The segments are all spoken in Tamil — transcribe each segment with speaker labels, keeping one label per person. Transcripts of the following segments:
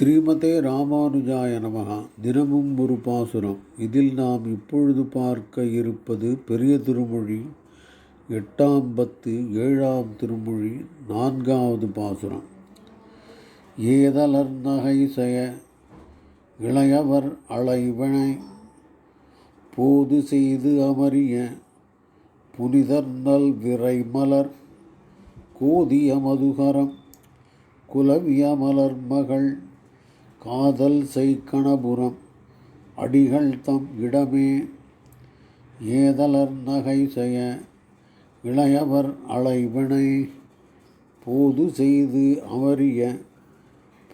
Speaker 1: ஸ்ரீமதே ராமானுஜாய நமகா. தினமும் ஒரு பாசுரம். இதில் நாம் இப்பொழுது பார்க்க இருப்பது பெரிய திருமொழி எட்டாம் பத்து ஏழாம் திருமொழி நான்காவது பாசுரம். ஏதலர் நகை செய இளையவர் அலைவனை போது செய்து அமரிய புனிதர் நல் விரை மலர் கோதிய மதுகரம் குலவிய மலர் மகள் காதல் செய்கணபுரம் அடிகள் தம் இடமே. ஏதலர் நகை செய்ய இளையவர் அலைவினை போது செய்து அமரிய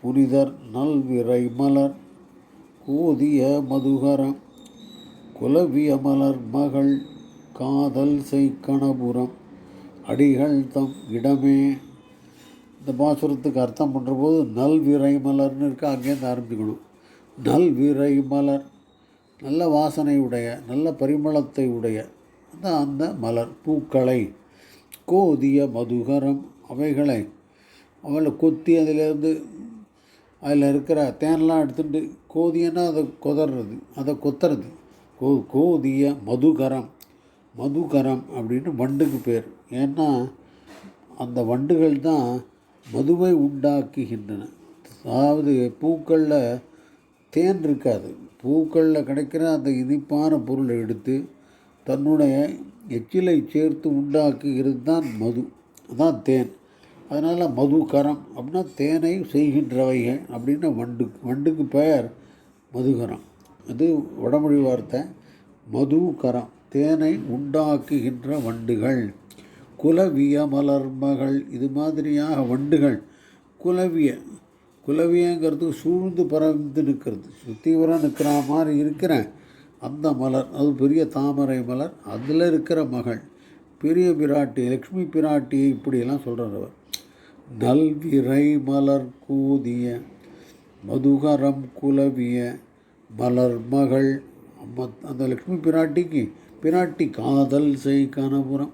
Speaker 1: புனிதர் நல்விரை மலர் கோதிய மதுகரம் குலவிய மலர் மகள் காதல் செய்கணபுரம் அடிகள் தம் இடமே. இந்த பாசுரத்துக்கு அர்த்தம் பண்ணுறபோது நல் விரை மலர்னு இருக்கு அங்கேருந்து ஆரம்பிக்கணும். நல் விரை மலர். நல்ல வாசனை உடைய நல்ல பரிமளத்தை உடைய அந்த அந்த மலர். பூக்களை கோதிய மதுகரம் அவைகளை அவளை கொத்தி அதிலேருந்து அதில் இருக்கிற தேன்லாம் எடுத்துட்டு கோதியன்னா அதை கொதறது அதை கொத்துறது. கோ கோதிய மதுகரம். மதுகரம் அப்படின்னு வண்டுக்கு பேர். ஏன்னா அந்த வண்டுகள் தான் மதுவை உண்டாக்குகின்றன. அதாவது பூக்களில் தேன் இருக்காது. பூக்களில் கிடைக்கிற அந்த இனிப்பான பொருளை எடுத்து தன்னுடைய எச்சிலை சேர்த்து உண்டாக்குகிறது தான் மது. அதான் தேன். அதனால் மதுகரம் அப்படின்னா தேனை செய்கின்றவைகள் அப்படின்னு வண்டு வண்டுக்கு பெயர் மதுகரம். அது வடமொழி வார்த்தை. மதுகரம் தேனை உண்டாக்குகின்ற வண்டுகள். குலவிய மலர்மகள் இது மாதிரியாக வண்டுகள். குலவிய குலவியங்கிறது சூழ்ந்து பறந்து நிற்கிறது. சுத்தீவிரம் நிற்கிற மாதிரி இருக்கிற அந்த மலர் அது பெரிய தாமரை மலர் அதில் இருக்கிற மகள். பெரிய பிராட்டி லக்ஷ்மி பிராட்டியை இப்படியெல்லாம் சொல்கிறார் அவர். நல்விரை மலர் கூதிய மதுகரம் குலவிய மலர் மகள். அந்த லக்ஷ்மி பிராட்டிக்கு பிராட்டி காதல் செய் கனபுரம்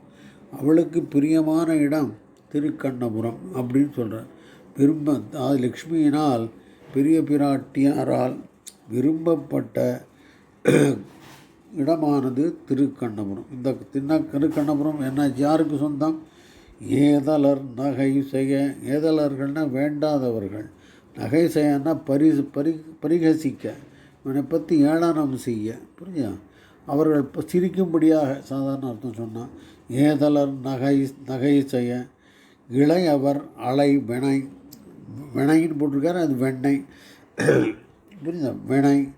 Speaker 1: அவளுக்கு பிரியமான இடம் திருக்கண்ணபுரம் அப்படின்னு சொல்கிறார் விரும்ப அது லக்ஷ்மியினால் பெரிய பிராட்டியாரால் விரும்பப்பட்ட இடமானது திருக்கண்ணபுரம். இந்த தின்ன திருக்கண்ணபுரம் என்ன யாருக்கு சொந்தம்? ஏதலர் நகை செய்ய ஏதலர்கள்னால் வேண்டாதவர்கள். நகை செய்யன்னா பரிசு பரி பரிகசிக்க இவனை பற்றி ஏளனம் செய்ய. புரிஞ்சா அவர்கள் இப்போ சிரிக்கும்படியாக சாதாரண அர்த்தம் சொன்னால் ஏதலர் நகை நகை செய்ய. இளையவர் அலை வினை வினைன்னு போட்டிருக்காரு அது வெண்ணெய். புரியுதா? வினை.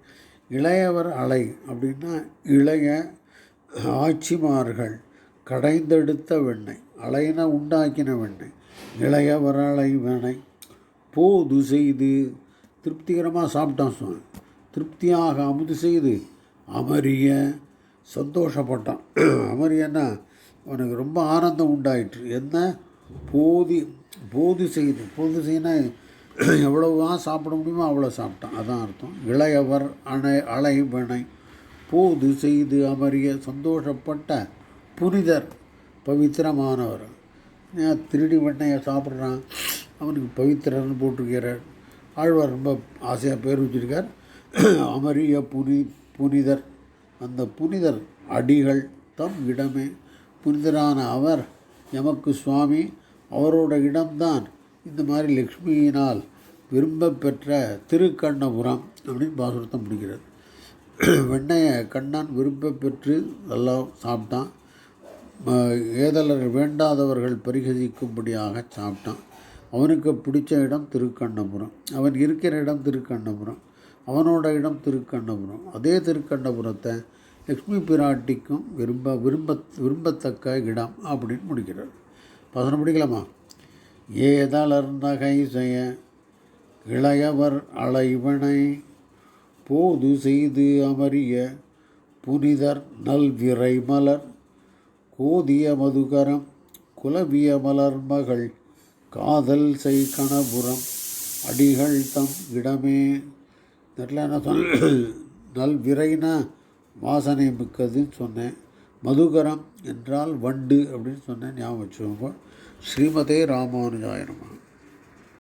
Speaker 1: இளையவர் அலை அப்படின்னா இளைய ஆட்சிமார்கள் கடைந்தெடுத்த வெண்ணெய். அலைனா உண்டாக்கின வெண்ணெய். இளையவர் அலை வெணை போது செய்து. திருப்திகரமாக சாப்பிட்டான் சுவாமி. திருப்தியாக அமுது செய்து. அமரிய சந்தோஷப்பட்டான். அமரியன்னா அவனுக்கு ரொம்ப ஆனந்தம் உண்டாயிற்று. என்ன? போதி போது செய்து போது செய்யினா எவ்வளவுதான் சாப்பிட முடியுமோ அவ்வளோ சாப்பிட்டான். அதான் அர்த்தம். இளையவர் அணை அலை வினை போது செய்து அமரிய சந்தோஷப்பட்ட புனிதர் பவித்திரமானவர். ஏன் திருடி வெண்ணையை சாப்பிட்றான்? அவனுக்கு பவித்திரன்னு போட்டிருக்கிறார். ஆழ்வார் ரொம்ப ஆசையாக பேர் வச்சுருக்கார். அமரிய புனி புனிதர். அந்த புனிதர் அடிகள் தம் இடமே புனிதரான அவர் எமக்கு சுவாமி அவரோட இடம்தான். இந்த மாதிரி லக்ஷ்மியினால் விரும்பப்பெற்ற திருக்கண்ணபுரம் அப்படின்னு பாசுரத்தை முடிகிறது வெண்ணையை கண்ணன் விரும்பப்பெற்று நல்லா சாப்பிட்டான். ஏதலர் வேண்டாதவர்கள் பரிகசிக்கும்படியாக சாப்பிட்டான். அவனுக்கு பிடிச்ச இடம் திருக்கண்ணபுரம். அவன் இருக்கிற இடம் திருக்கண்ணபுரம். அவனோட இடம் திருக்கண்ணபுரம். அதே திருக்கண்ணபுரத்தை லக்ஷ்மி பிராட்டிக்கும் விரும்ப விரும்ப விரும்பத்தக்க இடம் அப்படின்னு முடிக்கிறார். பசனம் முடிக்கலாமா ஏதலர் நகை செய்ய இளையவர் அலைவனை போது செய்து அமரிய புனிதர் நல்விரை மலர் கோதிய மதுகரம் குலவிய மலர் மகள் காதல் செய் கணபுரம் அடிகள் தம் இடமே. தெரியல என்ன சொல் நல் விரைனா வாசனை மிக்கதுன்னு சொன்னேன். மதுகரம் என்றால் வண்டு அப்படின்னு சொன்னேன் ஞாபகம் வச்சுக்கோங்க. ஸ்ரீமதே ராமானுஜாயனமாக